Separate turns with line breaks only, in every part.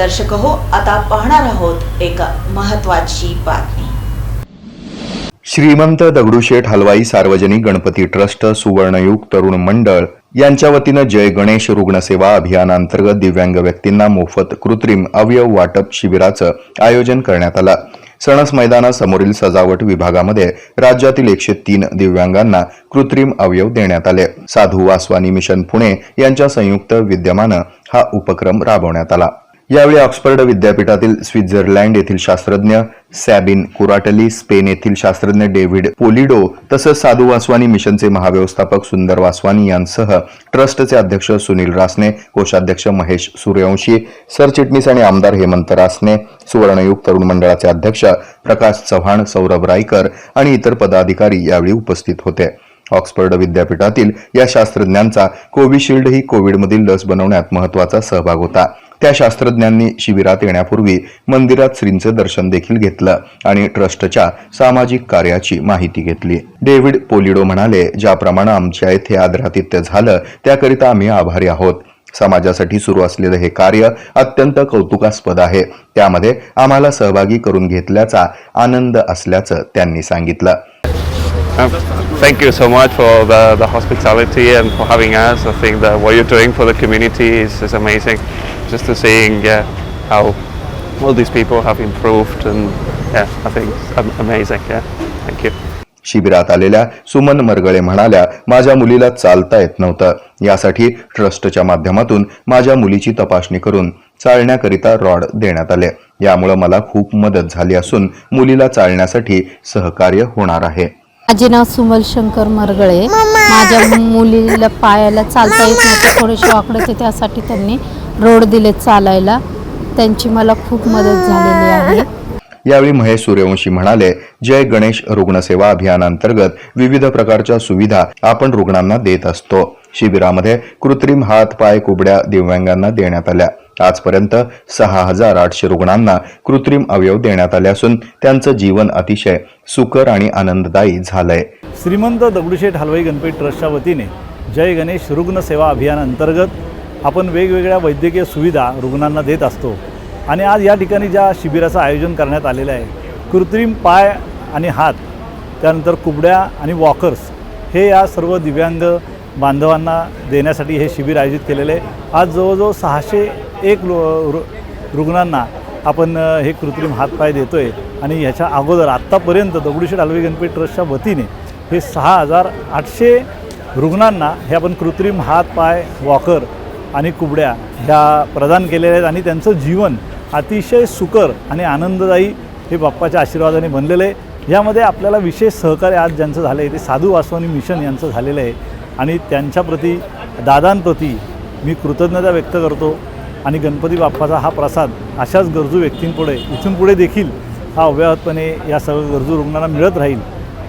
दर्शक हो आता पाहणार आहोत एक महत्वाची बातमी.
श्रीमंत दगडूशेठ हलवाई सार्वजनिक गणपती ट्रस्ट सुवर्णयुग तरुण मंडळ यांच्या वतीनं जय गणेश रुग्णसेवा अभियानांतर्गत दिव्यांग व्यक्तींना मोफत कृत्रिम अवयव वाटप शिबिराचं आयोजन करण्यात आलं. सणस मैदानासमोरील सजावट विभागामध्ये राज्यातील एकशे तीन दिव्यांगांना कृत्रिम अवयव देण्यात आले. साधू वासवानी मिशन पुणे यांच्या संयुक्त विद्यमानं हा उपक्रम राबवण्यात आला. यावेळी ऑक्सफर्ड विद्यापीठातील स्वित्झर्लंड येथील शास्त्रज्ञ सॅबिन कुराटली स्पेन येथील शास्त्रज्ञ डेव्हिड पोलिडो तसंच साधू वासवानी मिशनचे महाव्यवस्थापक सुंदर वासवानी यांसह ट्रस्टचे अध्यक्ष सुनील रासने कोषाध्यक्ष महेश सूर्यवंशी सरचिटणीस आणि आमदार हेमंत रासने सुवर्णयुग तरुण मंडळाचे अध्यक्ष प्रकाश चव्हाण सौरभ रायकर आणि इतर पदाधिकारी यावेळी उपस्थित होते. ऑक्सफर्ड विद्यापीठातील या शास्त्रज्ञांचा कोविशिल्ड ही कोविडमधील लस बनवण्यात महत्त्वाचा सहभाग होता. त्या शास्त्रज्ञांनी शिबिरात येण्यापूर्वी मंदिरात श्रींचं दर्शन देखील घेतलं आणि ट्रस्टच्या सामाजिक कार्याची माहिती घेतली. डेव्हिड पोलिडो म्हणाले ज्याप्रमाणे आमच्या येथे आदरातिथ्य झालं त्याकरिता आम्ही आभारी आहोत. समाजासाठी सुरू असलेलं हे कार्य अत्यंत कौतुकास्पद आहे. त्यामध्ये आम्हाला सहभागी करून घेतल्याचा आनंद असल्याचं त्यांनी सांगितलं.
Thank you so much for the, the hospitality and for having us. I think that what you're doing for the community is, is amazing. Just to seeing yeah, how all these people have improved and yeah, I think it's amazing. Yeah, thank you.
शिबिरात आलेल्या सुमन मरगळे म्हणाल्या माझ्या मुलीला चालता येत नव्हतं यासाठी ट्रस्टच्या माध्यमातून माझ्या मुलीची तपासणी करून चालण्याकरिता रॉड देण्यात आले यामुळे मला खूप मदत झाली असून मुलीला चालण्यासाठी सहकार्य होणार आहे
माझे नाव सुमल शंकर मरगळे. माझ्या मुलीला पायाला चालता येत नव्हतं. थोडेसे वाकडे त्यासाठी त्यांनी रोड दिले चालायला. त्यांची मला खूप मदत झालेली आहे.
यावेळी महेश सूर्यवंशी म्हणाले जय गणेश रुग्णसेवा अभियानांतर्गत विविध प्रकारच्या सुविधा आपण रुग्णांना देत असतो. शिबिरामध्ये कृत्रिम हात पाय कुबड्या दिव्यांगांना देण्यात आल्या. आजपर्यंत सहा हजार आठशे रुग्णांना कृत्रिम अवयव देण्यात आले असून त्यांचं जीवन अतिशय सुकर आणि आनंददायी झालंय.
श्रीमंत दगडूशेठ हलवाई गणपती ट्रस्टच्या वतीने जय गणेश रुग्ण सेवा अभियानांतर्गत आपण वेगवेगळ्या वैद्यकीय सुविधा रुग्णांना देत असतो. आणि आज या ठिकाणी ज्या शिबिराचं आयोजन करण्यात आलेलं आहे कृत्रिम पाय आणि हात त्यानंतर कुबड्या आणि वॉकर्स हे या सर्व दिव्यांग बांधवांना देण्यासाठी हे शिबिर आयोजित केलेलं आहे. आज जवळजवळ सहाशे एक लो रु रुग्णांना आपण हे कृत्रिम हातपाय देतो आहे आणि ह्याच्या अगोदर आत्तापर्यंत दगडूशेठ हलवे गणपती ट्रस्टच्या वतीने हे सहा हजार आठशे रुग्णांना हे आपण कृत्रिम हात पाय वॉकर आणि कुबड्या ह्या प्रदान केलेल्या आहेत आणि त्यांचं जीवन अतिशय सुकर आणि आनंददायी हे बाप्पाच्या आशीर्वादाने बनलेलं आहे. यामध्ये आपल्याला विशेष सहकार्य आज ज्यांचं झालं आहे ते साधू वासवानी मिशन यांचं झालेलं आहे. आणि त्यांच्याप्रती दादांप्रती मी कृतज्ञता व्यक्त करतो. आणि गणपती बाप्पाचा हा प्रसाद अशाच गरजू व्यक्तींपुढे इथून पुढे देखील हा अव्याहतपणे या सर्व गरजू रुग्णांना मिळत राहील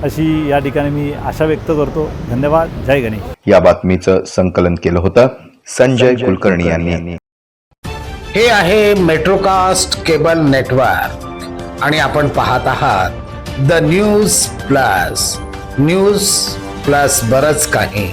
अशी या ठिकाणी मी आशा व्यक्त करतो. धन्यवाद. जय गणेश.
या बातमीचं संकलन केलं होतं संजय कुलकर्णी यांनी.
हे आहे मेट्रोकास्ट केबल नेटवर्क आणि आपण पाहत आहात the news plus. News plus बरच काही.